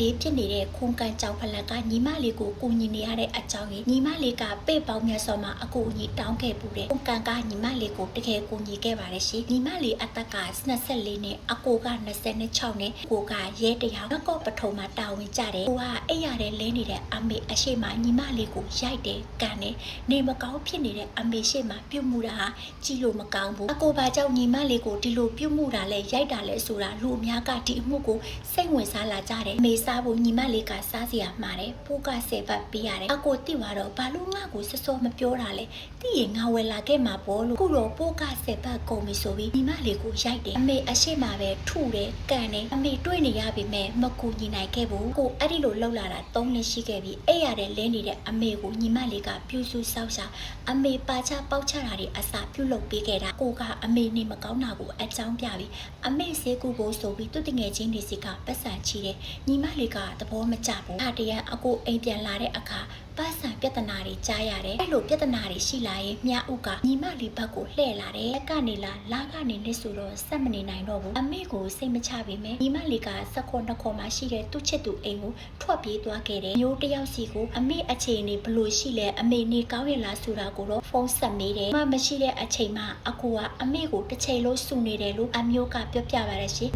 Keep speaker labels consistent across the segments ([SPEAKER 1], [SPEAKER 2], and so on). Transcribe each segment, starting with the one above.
[SPEAKER 1] တေးဖြစ်နေတဲ့ခုံကန်ကြောင်ဖလက်ကညီမလေးကိုကူညီနေရတဲ့အကြောင်းကြီးညီမလေးကပေ့ပေါင်းမြတ်စောမှာအကူအညီတောင်းခဲ့ပူတယ်ခုံကန်ကညီမလေးကိုတကယ်ကူညီခဲ့ပါတယ်ရှင်ညီမလေးအသက်က24နဲ့အကိုက26နဲ့ကိုကရဲတယောက်ငကော့ပထုံမှာတာဝန်ကြတယ်ကိုကအဲ့ရတဲ့လဲနေတဲ့အမေအရှိမညီမလေးကိုရိုက်တယ်ကန်တယ်နေမကောင်းဖြစ်နေတဲ့အမေရှိမပြုတ်မှုတာဟာကြည့်လို့မကောင်းဘူးအကိုဘာကြောင့်ညီမလေးကိုဒီလိုပြုတ်မှုတာလဲရိုက်တာလဲဆိုတာလူအများကဒီအမှုကိုစိတ်ဝင်စားလာကြတယ်မေစားဖို့ညီမလေးကစားစရာမှာတယ်ဖိုးကဆယ်ပတ်ပေးရတယ်အကိုတိသွားတော့ဘာလို့ငါ့ကိုစစောမပြောတာလဲတိရင်ငါဝယ်လာခဲ့မှာပေါ့လို့ခုတော့ဖိုးကဆယ်ပတ်ကုန်ပြီဆိုပြီးညီမလေးကိုရိုက်တယ်အမေအရှိမပဲထုတယ်ကန်တယ်အမေတွေ့နေရပြီမဲ့မကူညီနိုင်ခဲ့ဘူးကိုအဲ့ဒီလိုလှုပ်လာတာ၃နှစ်ရှိခဲ့ပြီအဲ့ရတဲ့လဲနေတဲ့အမေကိုညီမလေးကပြူစုဆောက်ရှာအမေပါချပေါက်ချတာတွေအစာပြုတ်လုပ်ပေးခဲ့တာကိုကအမေနေမကောင်းတာကိုအကြောင်းပြပြီးအမေစေကူကိုဆိုပြီးသူတငယ်ချင်းတွေစီကပတ်စံချီတယ်ညီမလေးကသဘောမကျဘူး။ဒါတရံအကိုအိမ်ပြန်လာတဲ့အခါပတ်စံပြဿနာတွေကြားရတယ်။အဲ့လိုပြဿနာတွေရှိလာရင်မြဥကညီမလေးဘက်ကိုလှည့်လာတယ်။လက်ကနေလာလာကနေနဲ့ဆိုတော့စက်မနေနိုင်တော့ဘူး။အမေကိုစိတ်မချပေမဲ့ညီမလေးကစက်ခွန်နှစ်ခွန်မှရှိတဲ့သူ့ချစ်သူအိမ်ကိုထွက်ပြေးသွားခဲ့တယ်။မျိုးတယောက်စီကိုအမေအခြေအနေဘလို့ရှိလဲအမေနေကောင်းရလားဆိုတာကိုတော့ဖုန်းဆက်မေးတယ်။မမရှိတဲ့အချိန်မှာအကူကအမေကိုတစ်ချိန်လုံးစုနေတယ်လို့အမျိုးကပြောပြပါရရှင်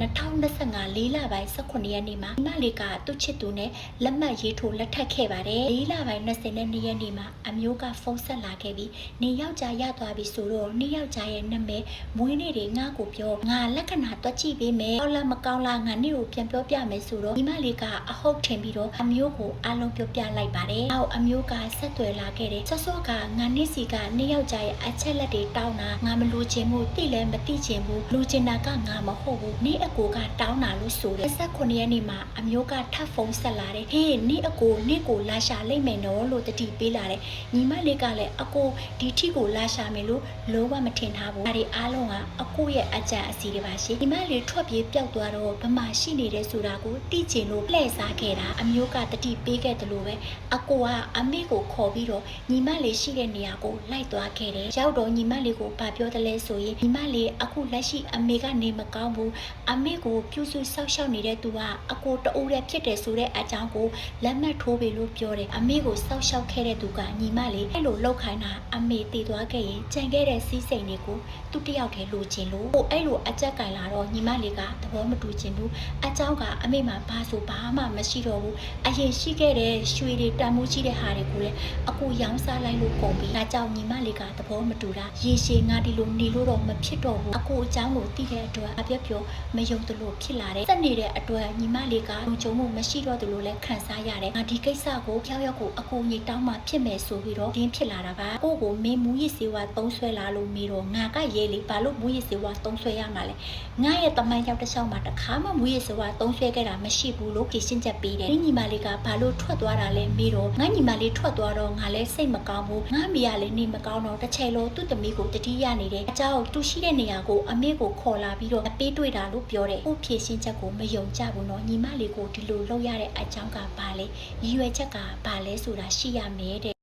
[SPEAKER 1] 2025လေးလပိုင်း18ရက်နေ့မှာညီမလေးကသူ့ချစ်သူနဲ့လက်မှတ်ရေးထိုးလက်ထပ်ခဲ့ပါတယ်။လေးလပိုင်း22ရက်နေ့မှာအမျိုးကဖုန်းဆက်လာခဲ့ပြီးနေယောက်ျားရသွားပြီဆိုတော့နေယောက်ျားရဲ့နာမည်မွေးနေ့တွေငါ့ကိုပြောငါလက္ခဏာတွက်ကြည့်ပေးမယ်။ကောင်းလားမကောင်းလားငါနေ့ကိုပြန်ပြောပြမယ်ဆိုတော့ညီမလေးကအဟုတ်ထင်ပြီးတော့အမျိုးကိုအလုံးပြောပြလိုက်ပါတယ်။အောက်အမျိုးကဆက်သွယ်လာခဲ့တယ်။ဆော့ဆော့ကငါနေ့စီကနေယောက်ျားရဲ့အချက်လက်တွေတောင်းတာငါမလူချင်ဘူးတိလည်းမတိချင်ဘူးလူချင်တာကငါမဟုတ်ဘူးနေ့အကိုကတောင်းတာလို့ဆိုတယ်29ရက်နေ့မှာအမျိုးကထပ်ဖုန်းဆက်လာတယ်ဟေးနေ့အကိုနေ့ကိုလာရှာလိုက်မယ်နော်လို့တတိပေးလာတယ်ညီမလေးကလည်းအကိုဒီထိကိုလာရှာမယ်လို့လုံးဝမထင်ထားဘူးဒါတွေအားလုံးကအကိုရဲ့အကြံအစီတွေပါရှင်ညီမလေးထွက်ပြေးပျောက်သွားတော့ဗမာရှိနေတယ်ဆိုတာကိုသိချင်လို့လှည့်စားခဲ့တာအမျိုးကတတိပေးခဲ့တယ်လို့ပဲအကိုကအမေကိုခေါ်ပြီးတော့ညီမလေးရှိတဲ့နေရာကိုလိုက်သွားခဲ့တယ်ရောက်တော့ညီမလေးကိုဗာပြောတယ်လဲဆိုရင်ညီမလေးအခုလက်ရှိအမေကနေမကောင်းဘူးအမေကိုပြုစုဆောက်ရှောက်နေတဲ့သူကအကိုတအိုးတည်းဖြစ်တယ်ဆိုတဲ့အကြောင်းကိုလက်မှတ်ထိုးပေးလို့ပြောတယ်အမေကိုဆောက်ရှောက်ခဲ့တဲ့သူကညီမလေးအဲ့လိုလောက်ခိုင်းတာအမေတည်သွားခဲ့ရင်ကြံခဲ့တဲ့စီးစိမ်တွေကိုသူတယောက်တည်းလိုချင်လို့ဟိုအဲ့လိုအကြက်ကင်လာတော့ညီမလေးကသဘောမတူချင်ဘူးအကြောင်းကအမေမှာဘာဆိုဘာမှမရှိတော့ဘူးအရင်ရှိခဲ့တဲ့ရွှေတွေတန်မိုးကြီးတဲ့ဟာတွေကိုလည်းအကိုရောင်းစားလိုက်လို့ကုန်ပြီဒါကြောင့်ညီမလေးကသဘောမတူတာရေရှည်ငါဒီလိုနေလို့တော့မဖြစ်တော့ဘူးအကိုအကြောင်းကိုသိတဲ့အတွက်အပြက်ပြောမယုံသလိုဖြစ်လာတယ်စက်နေတဲ့အတွက်ညီမလေးကလုံခြုံမှုမရှိတော့သလိုလည်းခံစားရတယ်ငါဒီကိစ္စကိုဖျောက်ရောက်ကိုအကိုကြီးတောင်းမှဖြစ်မယ်ဆိုပြီးတော့တင်းဖြစ်လာတာပါကိုကိုမင်းမူရစ်စေဝါသုံးဆွဲလာလို့မေးတော့ငါကရဲလေဘာလို့မူရစ်စေဝါသုံးဆွဲရမှာလဲငါရဲ့တမိုင်းရောက်တစ်ချောင်းမှာတခါမှမူရစ်စေဝါသုံးဆွဲခဲ့တာမရှိဘူးလို့ဖြေရှင်းချက်ပေးတယ်ညီမလေးကဘာလို့ထွက်သွားတာလဲမေးတော့ငါညီမလေးထွက်သွားတော့ငါလည်းစိတ်မကောင်းဘူးငါမိရလည်းနေမကောင်းတော့တစ်ချိန်လုံးသူ့သမီးကိုတတိယနေတယ်အเจ้าသူရှိတဲ့နေရာကိုအမေကိုခေါ်လာပြီးတော့အပေးတွေ့တာလို့ပြောတယ်ကိုဖြေရှင်းချက်ကိုမယုံကြဘူးနော်ညီမလေးကိုဒီလိုလုပ်ရတဲ့အကြောင်းကဘာလဲရည်ရွယ်ချက်ကဘာလဲဆိုတာ ရှိရမယ်တဲ့